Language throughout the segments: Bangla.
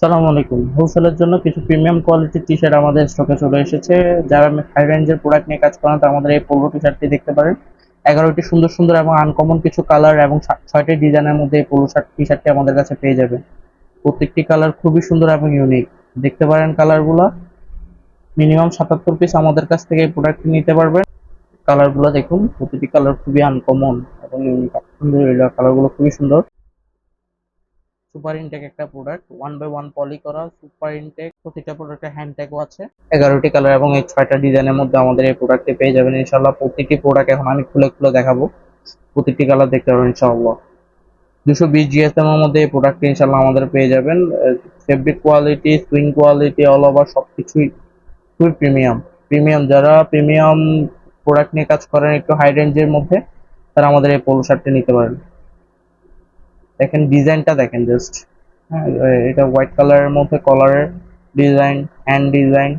সালামু আলাইকুম। হোলসেলের জন্য কিছু প্রিমিয়াম কোয়ালিটির টি শার্ট আমাদের স্টকে চলে এসেছে। যারা হাই রেঞ্জের প্রোডাক্ট নিয়ে কাজ করেন, তারা আমাদের এই পোলো টি শার্টটি দেখতে পারেন। এগারোটি সুন্দর সুন্দর এবং আনকমন কিছু কালার এবং ছয়টি ডিজাইনের মধ্যে এই পোলো শার্ট টি শার্টটি আমাদের কাছে পেয়ে যাবেন। প্রত্যেকটি কালার খুবই সুন্দর এবং ইউনিক দেখতে পারেন কালারগুলো মিনিমাম সাতাত্তর পিস আমাদের কাছ থেকে এই প্রোডাক্টটি নিতে পারবেন। কালারগুলো দেখুন, প্রতিটি কালার খুবই আনকমন এবং ইউনিক আলহামদুলিল্লাহ কালারগুলো খুবই সুন্দর। সুপার ইনটেক একটা product one by one poly করা সুপার ইনটেক প্রতিটা প্রোডাক্টে হ্যান্ড ট্যাগও আছে। এগারোটি কালার এবং এই ছয়টা ডিজাইনের মধ্যে আমাদের এই প্রোডাক্টে পেয়ে যাবেন। ইনশাল্লাহ প্রতিটি প্রোডাক্ট এখন আমি খুলে খুলে দেখাবো। প্রতিটি কালার দেখতে পাবেন ইনশাল্লাহ দুশো বিশ জিএসএম এর মধ্যে এই প্রোডাক্টটি ইনশাল্লাহ আমাদের পেয়ে যাবেন। Fabric quality sewing quality all over সবকিছুই খুবই প্রিমিয়াম প্রিমিয়াম যারা প্রিমিয়াম প্রোডাক্ট নিয়ে কাজ করেন একটু হাই রেঞ্জের মধ্যে, তারা আমাদের এই পোলো শার্টটি নিতে পারেন। দেখেন ডিজাইনটা দেখেন জাস্ট হ্যাঁ এটা হোয়াইট কালারের মধ্যে কলারের design hand design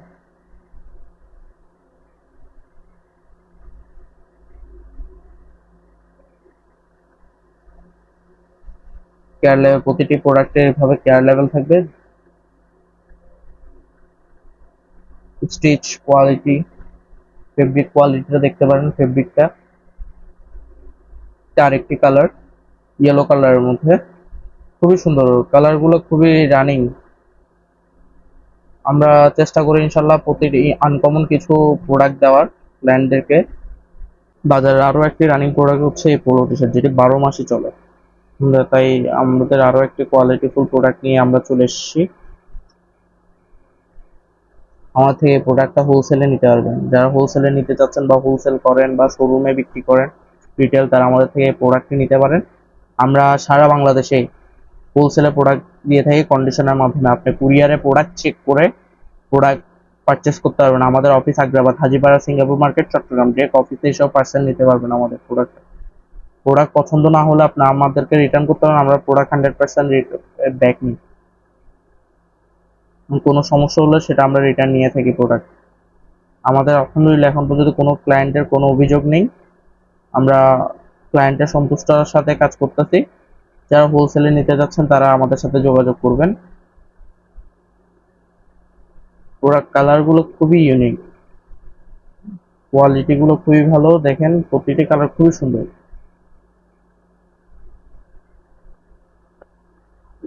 care level প্রতিটি প্রোডাক্টের এভাবে কেয়ার লেভেল থাকবে। স্টিচ কোয়ালিটি ফেব্রিক কোয়ালিটিটা দেখতে পারেন ফেব্রিকটা আরেকটি কালার ইয়েলো কালারের মধ্যে। খুবই সুন্দর। কালারগুলো খুবই রানিং আমরা চেষ্টা করি ইনশাল্লাহ প্রতিটি আনকমন কিছু প্রোডাক্ট দেওয়ার ক্লায়েন্টদেরকে বাজারে আরও একটি রানিং প্রোডাক্ট হচ্ছে এই পোলো টি শার্ট যেটি বারো মাসই চলে। তাই আমাদের আরও একটি কোয়ালিটিফুল প্রোডাক্ট নিয়ে আমরা চলে এসেছি। আমার থেকে প্রোডাক্টটা হোলসেলে নিতে পারবেন। যারা হোলসেলে নিতে চাচ্ছেন বা হোলসেল করেন বা শোরুমে বিক্রি করেন রিটেল তারা আমাদের থেকে প্রোডাক্টটি নিতে পারেন। আমরা সারা বাংলাদেশে হোলসেলে প্রোডাক্ট দিয়ে থাকি কন্ডিশনের মাধ্যমে। আপনি কুরিয়ারে প্রোডাক্ট চেক করে প্রোডাক্ট পারচেস করতে পারবেন। আমাদের office Agrabad Hajipara, Singapore market Chattogram. Direct অফিসে এসব পার্সেল নিতে পারবেন আমাদের প্রোডাক্ট প্রোডাক্ট পছন্দ না হলে আপনি আমাদেরকে রিটার্ন করতে পারেন। আমরা প্রোডাক্ট হান্ড্রেড পার্সেন্ট ব্যাক নিই। কোনো সমস্যা হলে সেটা আমরা রিটার্ন নিয়ে থাকি প্রোডাক্ট আমাদের আলহামদুলিল্লাহ, এখন পর্যন্ত কোনো ক্লায়েন্টের কোনো অভিযোগ নেই। আমরা ক্লায়েন্টের সন্তুষ্টতার সাথে কাজ করতেছি। যারা হোলসেলে নিতে যাচ্ছেন, তারা আমাদের সাথে যোগাযোগ করবেন। প্রোডাক্ট কালারগুলো খুবই ইউনিক কোয়ালিটি গুলো খুবই ভালো। দেখেন, প্রতিটি কালার খুবই সুন্দর।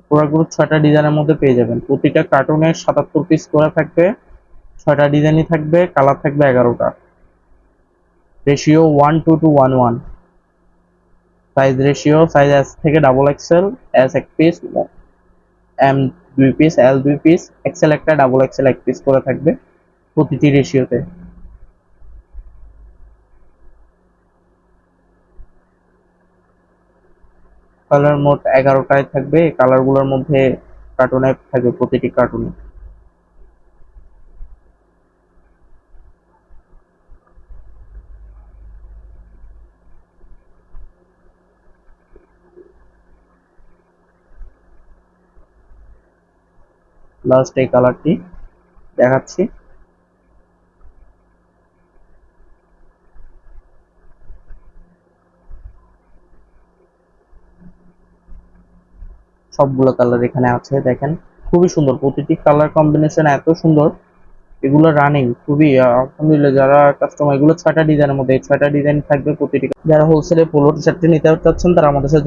প্রোডাক্টগুলো ছয়টা ডিজাইনের মধ্যে পেয়ে যাবেন। প্রতিটা কার্টুনে সাতাত্তর পিস করে থাকবে। ছয়টা ডিজাইনই থাকবে কালার থাকবে এগারোটা। Ratio one two two one one size ratio size S থেকে ডাবল এক্সেল এস এক পিস এম দুই পিস এল দুই পিস এক্সেল একটা ডাবল এক্সেল এক পিস করে থাকবে প্রতিটি রেশিওতে কালার মোট এগারোটায় থাকবে কালারগুলোর মধ্যে কার্টুনে থাকবে প্রতিটি কার্টুনে লাস্ট এই কালারটি দেখাচ্ছি। সবগুলো কালার এখানে আছে, দেখেন। খুবই সুন্দর, প্রতিটি কালার কম্বিনেশন এত সুন্দর। এগুলো রানিং খুবই আলহামদুলিল্লাহ যারা কাস্টমার এগুলো ছয়টা ডিজাইনের মধ্যে ছয়টা ডিজাইন থাকবে প্রতিটি যারা হোলসেলে পোলো শার্টটি নিতে চাচ্ছেন, তারা আমাদের সাথে